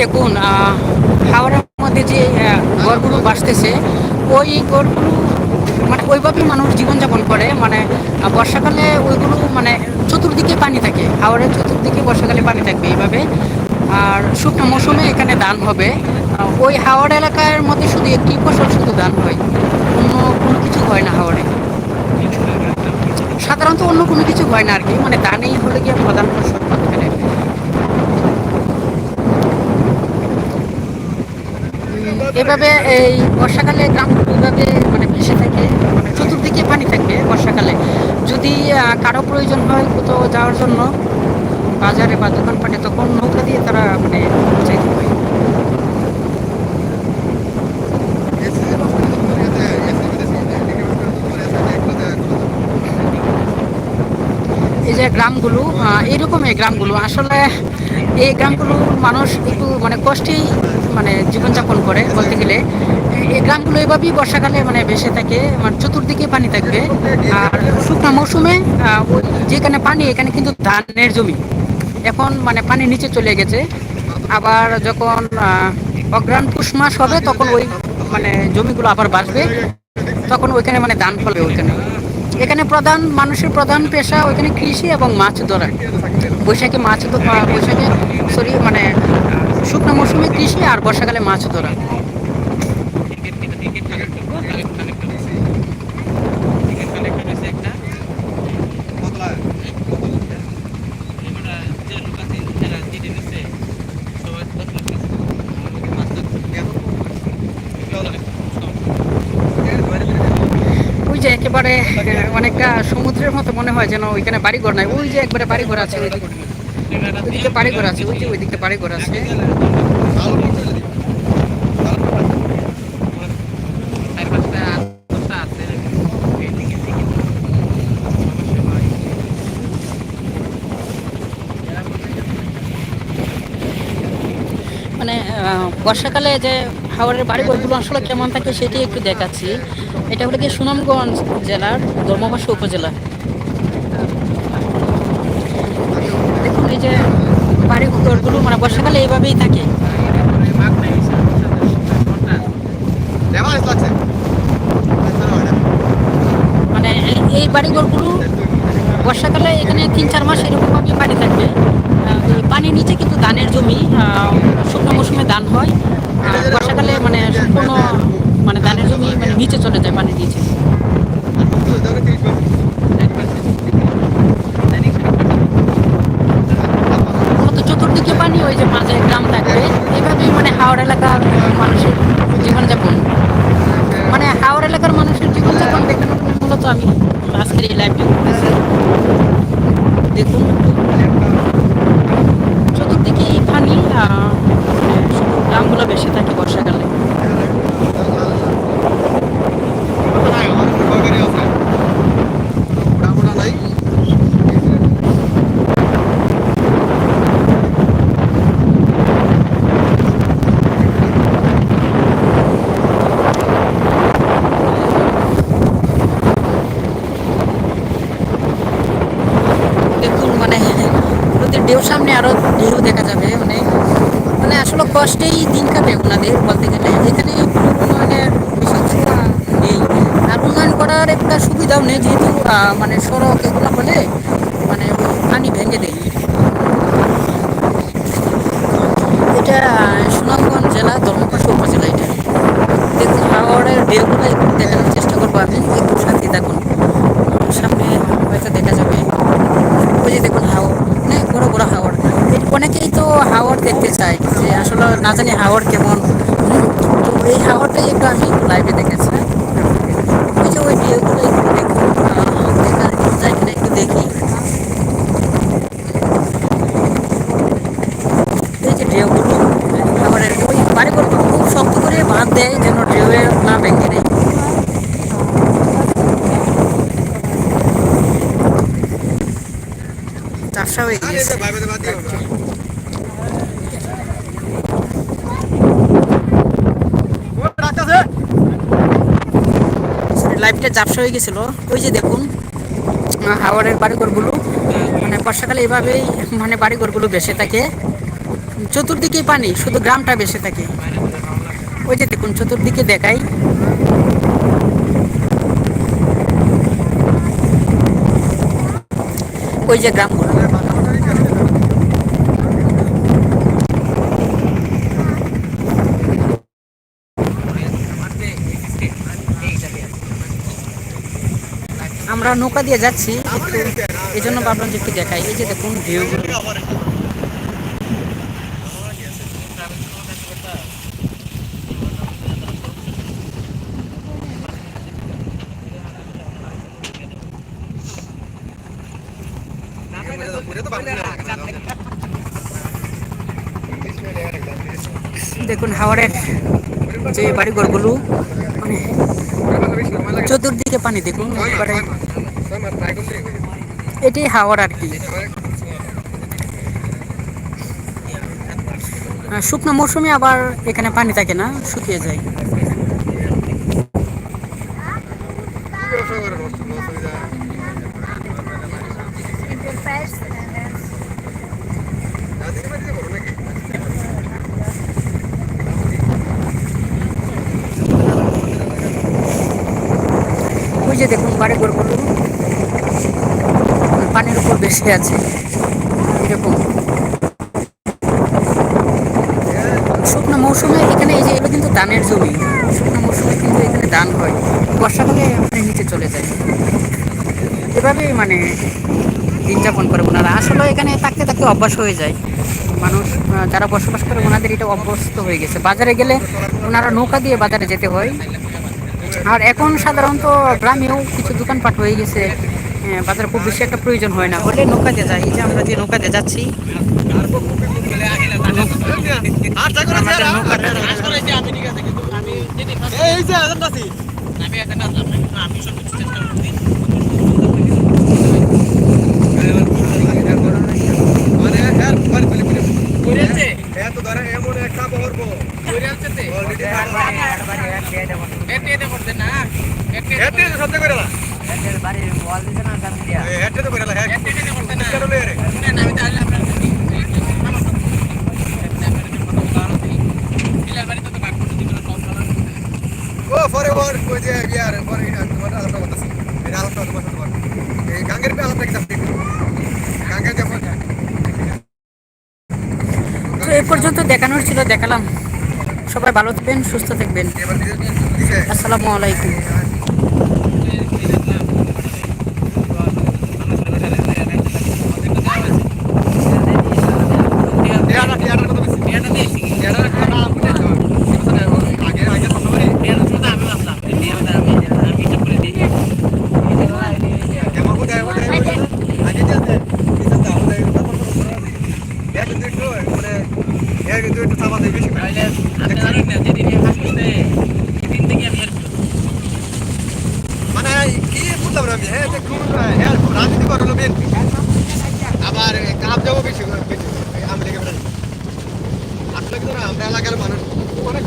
দেখুন হাওড়ার মধ্যে যে ঘরগুলো বাসতেছে, ওই ঘরগুলো মানে ওইভাবেই মানুষ জীবনযাপন করে মানে বর্ষাকালে ওইগুলো মানে চতুর্দিকে পানি থাকে, হাওড়ের চতুর্দিকে বর্ষাকালে পানি থাকবে এইভাবে। আর শুকনো মৌসুমে এখানে ধান হবে। ওই হাওড়া এলাকার মধ্যে শুধু একটি ফসল শুধু ধান হয়, অন্য কোনো কিছু হয় না হাওড়ে। সাধারণত অন্য কোনো কিছু হয় না আর কি মানে ধানেই হলে গিয়ে প্রধান ফসল এভাবে এই বর্ষাকালে গ্রামগুলো এভাবে মানে ভেসে থাকে মানে চতুর্দিকে পানি থাকবে বর্ষাকালে। যদি কারও প্রয়োজন হয় কোথাও যাওয়ার জন্য, বাজারে বা দোকানপাটে, তখন নৌকা দিয়ে তারা মানে এই যে গ্রামগুলো এইরকম গ্রামগুলো। আসলে এই গ্রামগুলোর মানুষ একটু মানে কষ্টেই মানে জীবনযাপন করে বলতে গেলে। এই গ্রামগুলো এভাবেই বর্ষাকালে মানে ভেসে থাকে মানে চতুর্দিকে পানি থাকবে। আর শুকনো মৌসুমে যেখানে পানি, এখানে কিন্তু ধানের জমি। এখন মানে পানি নিচে চলে গেছে। আবার যখন অগ্রাণ পুষ মাস হবে, তখন ওই মানে জমিগুলো আবার বাসবে তখন ওইখানে মানে ধান ফলবে ওইখানে। এখানে প্রধান, মানুষের প্রধান পেশা ওইখানে কৃষি এবং মাছ ধরা বৈশাখে মাছ বৈশাখে সরি মানে শুকনো মৌসুমে কৃষি আর বর্ষাকালে মাছ ধরা। একেবারে অনেকটা সমুদ্রের মতো মনে হয় যেন ওইখানে বাড়িঘর নাই। ওই যে একবারে বাড়িঘর আছে ওই দিকে ওইদিকে বাড়িঘর আছে, ওই যে ওইদিকে বাড়িঘর আছে। মানে বর্ষাকালে যে হাওড়ের বাড়িঘরগুলো আসলে কেমন থাকে সেটি একটু দেখাচ্ছি। এটা হলো কি সুনামগঞ্জ জেলার ধর্মবাসা উপজেলা। দেখুন, এই যে বাড়িঘরগুলো মানে বর্ষাকালে এইভাবেই থাকে। মানে এই- বাড়িঘরগুলো বর্ষাকালে এখানে তিন, চার মাস এরকমভাবে পানি থাকবে। পানির নিচে কিন্তু ধানের জমি শুকনো মৌসুমে ধান হয়। বর্ষাকালে মানে সম্পূর্ণ মানে ধানের জমি নিচে চলে যায় পানির নিচে মূলত চতুর্দিকে পানি ওই যে মাঝে গ্রাম থাকবে এইভাবেই মানে হাওড় এলাকার মানুষের জীবনযাপন। মানে হাওড় এলাকার মানুষের জীবনযাপন দেখানোর মূলত আমি আজকের এই লাইভটি দেখুন চতুর্দিকে এই পানি আহ, শুধু গ্রামগুলো বেশি থাকে বর্ষাকালে দেখুন মানে নদীর ঢেউ সামনে আরও ঢেউ দেখা যাবে মানে মানে আসলে কষ্টেই দিন কাটে ওনাদের বলতে গেলে। এখানে নেই। আর উন্নয়ন করার একটা সুবিধাও নেই যেহেতু মানে সড়ক এগুলো হলে মানে পানি ভেঙে দেয়। এটা সুনামগঞ্জ জেলা ধর্মপাশা উপজেলা এটা। দেখুন, হাওড়ের ঢেউগুলো একটু দেখানোর চেষ্টা করব আমি। একটু সাথে থাকুন। সামনে হয়তো দেখা যাবে। ওই যে দেখুন হাওড়, অনেক বড় বড় এই অনেকেই তো হাওয়ার দেখতে চায় যে আসলে না জানি হাওড় কেমন। তো এই হাওড়টাই একটু আমি লাইভে দেখেছি। ওই যে ওই একটু খুব শক্ত করে বাঁধ দেয় যেন ঢেউয়ে না ভেঙে হয়ে লাইফটা চাপসা হয়ে গেছিল। ওই যে দেখুন হাওড়ের বাড়িঘরগুলো। মানে বর্ষাকালে এভাবেই মানে বাড়িঘরগুলো বেসে থাকে। চতুর্দিকে পানি, শুধু গ্রামটা বেঁচে থাকে। ওই যে দেখুন, চতুর্দিকে দেখাই। ওই যে গ্রামগুলো। আমরা নৌকা দিয়ে যাচ্ছি একটু এই জন্য ভাবলাম যে একটু দেখাই। এই যে দেখুন ভিউগুলো দেখুন হাওড়ের যে বাড়িঘরগুলো মানে চতুর্দিকে পানি, দেখুন এটি হাওড় আর কি। শুকনো মৌসুমে আবার এখানে পানি থাকে না, শুকিয়ে যায়। দেখুন বাড়িঘরগুলো পানির উপর বেশি আছে। এরকম। শুকনো মৌসুমে এখানে এই যে, এগুলো কিন্তু ধানের জমি। শুকনো মৌসুমে কিন্তু এখানে ধান হয়। বর্ষাকালে আপনি নিচে চলে যায় এভাবেই মানে দিন যাপন করে ওনারা। আসলে এখানে থাকতে থাকতে অভ্যাস হয়ে যায়। মানুষ যারা বসবাস করে, ওনাদের এটা অভ্যস্ত হয়ে গেছে। বাজারে গেলে ওনারা নৌকা দিয়ে বাজারে যেতে হয়। আর এখন সাধারণত গ্রামেও কিছু দোকানপাট হয়ে গেছে বাজারে খুব বেশি একটা প্রয়োজন হয় না। হলে নৌকাতে যাই যায় এই যে আমরা যে নৌকাতে দিয়ে যাচ্ছি। আমাদের ওই যে ইয়ার পরে তোমার আলাদা কথা এটা আলাদা তোমার এই গাঙ্গের পে আলাদা কিতাব গাঙ্গের যখন তো এ পর্যন্ত দেখানোর ছিল দেখালাম। সবাই ভালো থাকবেন সুস্থ থাকবেন। আসসালামু আলাইকুম টিয়াটা টিয়াটার কথা বেশি টিয়াটা দিয়েছি টিয়াটার কথা না বুঝে তো আগে আগে তো সবাই কেমন কোথায় কোথায় আগে যাতে কিসব দাও দেয় এটা কিন্তু একটু মানে এর কিন্তু একটু চাপা দেয় বেশি মানে কি আমি হ্যাঁ দেখুন হ্যাঁ রাজনীতি করল বিএনপি। আবার কাপ যাব বেশি আমেরিকা আসলে কিন্তু আমরা এলাকার মানুষ। অনেক